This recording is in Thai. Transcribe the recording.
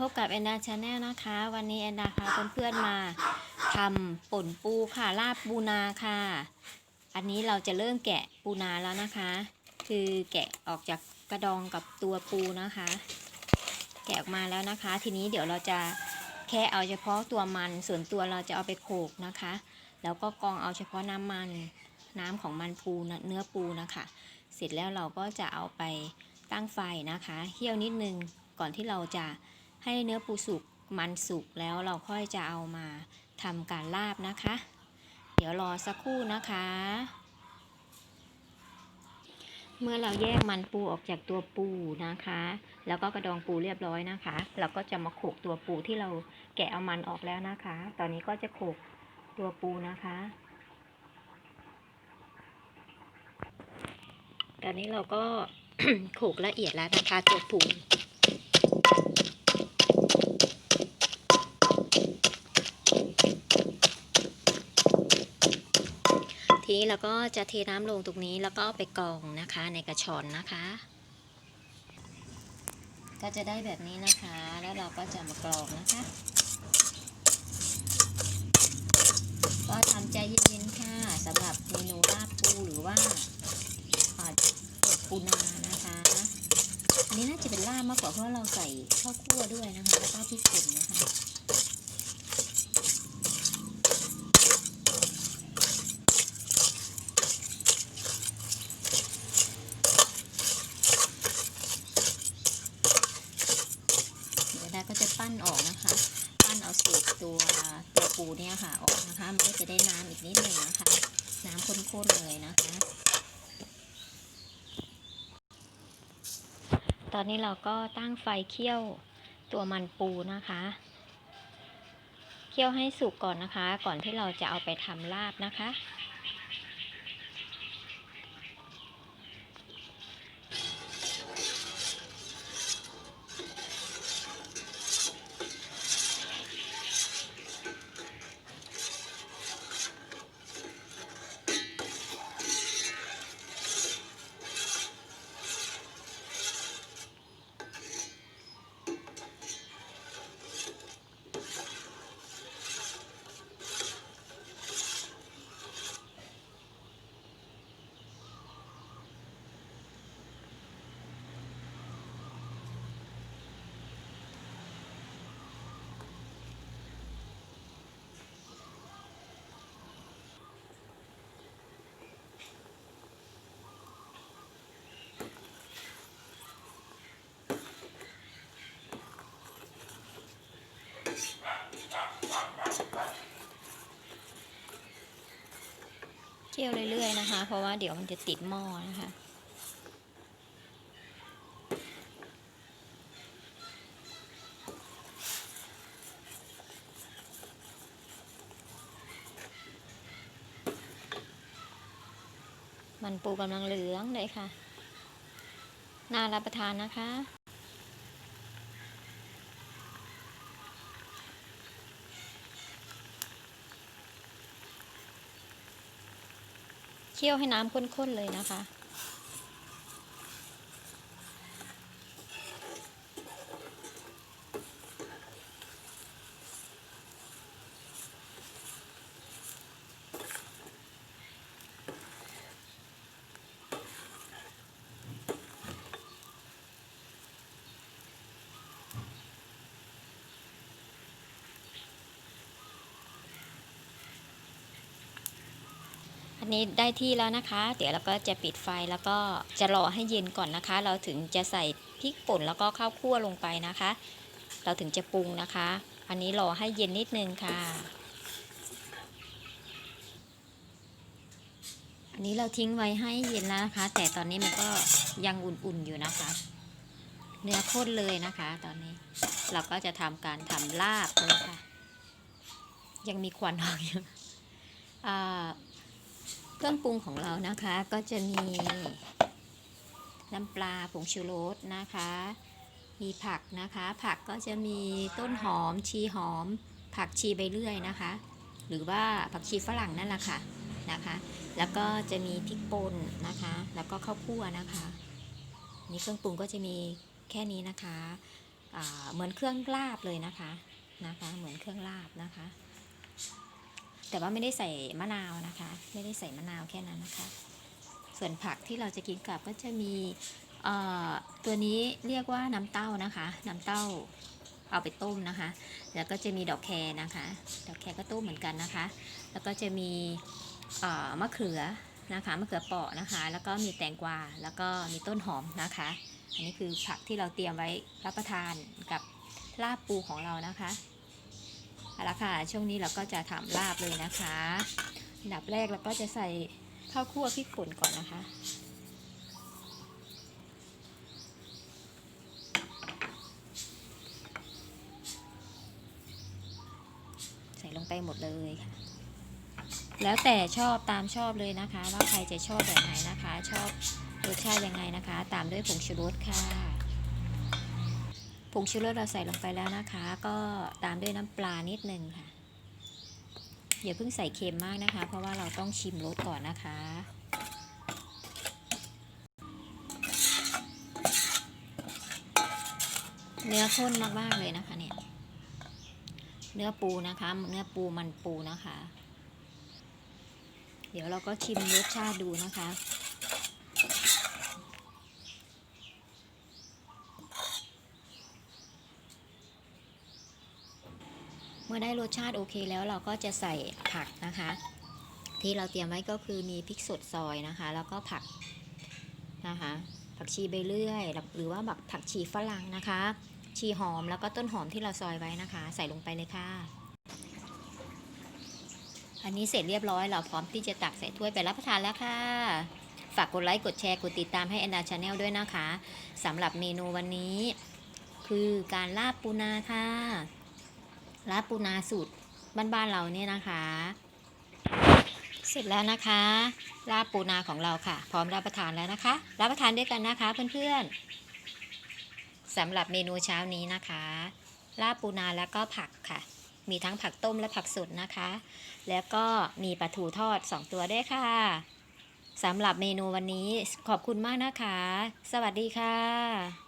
พบกับแอนดาชาแนลนะคะ วันนี้แอนดาพาเพื่อนๆมาทำป่นปูค่ะลาบปูนาค่ะ อันนี้เราจะเริ่มแกะปูนาแล้วนะคะ คือแกะออกจากกระดองกับตัวปูนะคะ แกะออกมาแล้วนะคะ ทีนี้เดี๋ยวเราจะแค่เอาเฉพาะตัวมัน ส่วนตัวเราจะเอาไปโขกนะคะ แล้วก็กองเอาเฉพาะน้ำมันน้ำของมันปูเนื้อปูนะคะ เสร็จแล้วเราก็จะเอาไปตั้งไฟนะคะเคี่ยวนิดนึงก่อนที่เราจะ ให้เนื้อปูสุกมันสุกแล้วเราค่อยจะเอามาทำการลาบนะคะ เดี๋ยวรอสักครู่นะคะ เมื่อเราแยกมันปูออกจากตัวปูนะคะ แล้วก็กระดองปูเรียบร้อยนะคะ เราก็จะมาโขกตัวปูที่เราแกะเอามันออกแล้วนะคะ ตอนนี้ก็จะโขกตัวปูนะคะ ตอนนี้เราก็โขกละเอียดแล้วนะคะตัวปู ทีนี้เราก็จะเทน้ำลงตรงนี้แล้วก็ไปกรองนะคะในกระชอนนะคะ ก็จะได้แบบนี้นะคะ แล้วเราก็จะมากรองนะคะ ก็ทำใจเย็นๆค่ะสำหรับเมนูลาบปูหรือว่าอ่าปูนานะคะ อันนี้น่าจะเป็นลาบมากกว่าเพราะเราใส่ข้าวคั่วด้วยนะคะแล้วก็พริกป่นนะคะ เดี๋ยวดาก็จะปั้นออกนะคะ ปั้นเอาเศษตัวตัวปูเนี่ยค่ะออกนะคะ มันก็จะได้น้ำอีกนิดหนึ่งนะคะ น้ำ ข้นเลยนะคะ ตอนนี้เราก็ตั้งไฟเคี่ยวตัวมันปูนะคะ เคี่ยวให้สุกก่อนนะคะ ก่อนที่เราจะเอาไปทำลาบนะคะ เคี่ยวเรื่อยๆนะคะ เพราะว่าเดี๋ยวมันจะติดหม้อนะคะมันปูกำลังเหลืองเลยค่ะ น่ารับประทานนะคะ เคี่ยวให้น้ำข้นๆเลยนะคะ อันนี้ได้ที่แล้วนะคะ เดี๋ยวเราก็จะปิดไฟแล้วก็จะรอให้เย็นก่อนนะคะ เราถึงจะใส่พริกป่นแล้วก็ข้าวคั่วลงไปนะคะ เราถึงจะปรุงนะคะ อันนี้รอให้เย็นนิดนึงค่ะ อันนี้เราทิ้งไว้ให้เย็นแล้วนะคะ แต่ตอนนี้มันก็ยังอุ่นๆอยู่นะคะเนื้อข้นเลยนะคะ ตอนนี้เราก็จะทำการทำลาบเลยค่ะ ยังมีควันออกอยู่อ่า เครื่องปรุงของเรานะคะก็จะมี น้ำปลาผงชูรสนะคะ มีผักนะคะ ผักก็จะมีต้นหอม ชีหอม ผักชีใบเลื่อยนะคะ หรือว่าผักชีฝรั่งนั่นแหละค่ะนะคะ แล้วก็จะมีพริกป่นนะคะ แล้วก็ข้าวคั่วนะคะนี่เครื่องปรุงก็จะมีแค่นี้นะคะเหมือนเครื่องลาบเลยนะคะนะคะ เหมือนเครื่องลาบนะคะ แต่ว่าไม่ได้ใส่มะนาวนะคะ ไม่ได้ใส่มะนาวแค่นั้นนะคะ ส่วนผักที่เราจะกินกับก็จะมีตัวนี้เรียกว่าน้ำเต้านะคะ น้ำเต้าเอาไปต้มนะคะ แล้วก็จะมีดอกแครนะคะ ดอกแครก็ต้มเหมือนกันนะคะ แล้วก็จะมีมะเขือนะคะมะเขือเปาะนะคะ แล้วก็มีแตงกวา แล้วก็มีต้นหอมนะคะ อันนี้คือผักที่เราเตรียมไว้รับประทานกับลาบปูของเรานะคะ เอาละค่ะช่วงนี้เราก็จะทำลาบเลยนะคะอันดับแรกเราก็จะใส่ข้าวคั่วพริกป่นก่อนนะคะใส่ลงไปหมดเลยค่ะ แล้วแต่ชอบตามชอบเลยนะคะ ว่าใครจะชอบแบบไหนนะคะ ชอบรสชาติยังไงนะคะ ตามด้วยผงชูรสค่ะ ผงชูรสเราใส่ลงไปแล้วนะคะ ก็ตามด้วยน้ำปลานิดนึงค่ะ อย่าเพิ่งใส่เค็มมากนะคะ เพราะว่าเราต้องชิมรสก่อนนะคะ เนื้อข้นมากๆเลยนะคะเนี่ย เนื้อปูนะคะ เนื้อปูมันปูนะคะ เดี๋ยวเราก็ชิมรสชาติดูนะคะ มื่อได้รสชาติโอเคแล้วเราก็จะใส่ผักนะคะ ที่เราเตรียมไว้ก็คือมีพริกสดซอยนะคะ แล้วก็ผักนะคะผักชีใบเลื่อย หรือว่าบักผักชีฝรั่งนะคะ ชีหอมแล้วก็ต้นหอมที่เราซอยไว้นะคะ ใส่ลงไปเลยค่ะ อันนี้เสร็จเรียบร้อยเราพร้อมที่จะตักใส่ถ้วยไปรับประทานแล้วค่ะฝากกดไลค์กดแชร์กดติดตามให้แอนนาชาแนลด้วยนะคะสำหรับเมนูวันนี้ คือการลาบปูนาค่ะ ลาบปูนาสูตรบ้านๆเราเนี่ยนะคะ เสร็จแล้วนะคะ ลาบปูนาของเราค่ะ พร้อมรับประทานแล้วนะคะ รับประทานด้วยกันนะคะเพื่อนๆสำหรับเมนูเช้านี้นะคะ ลาบปูนาแล้วก็ผักค่ะ มีทั้งผักต้มและผักสดนะคะ แล้วก็มีปลาทูทอด 2 ตัวด้วยค่ะสำหรับเมนูวันนี้ขอบคุณมากนะคะ สวัสดีค่ะ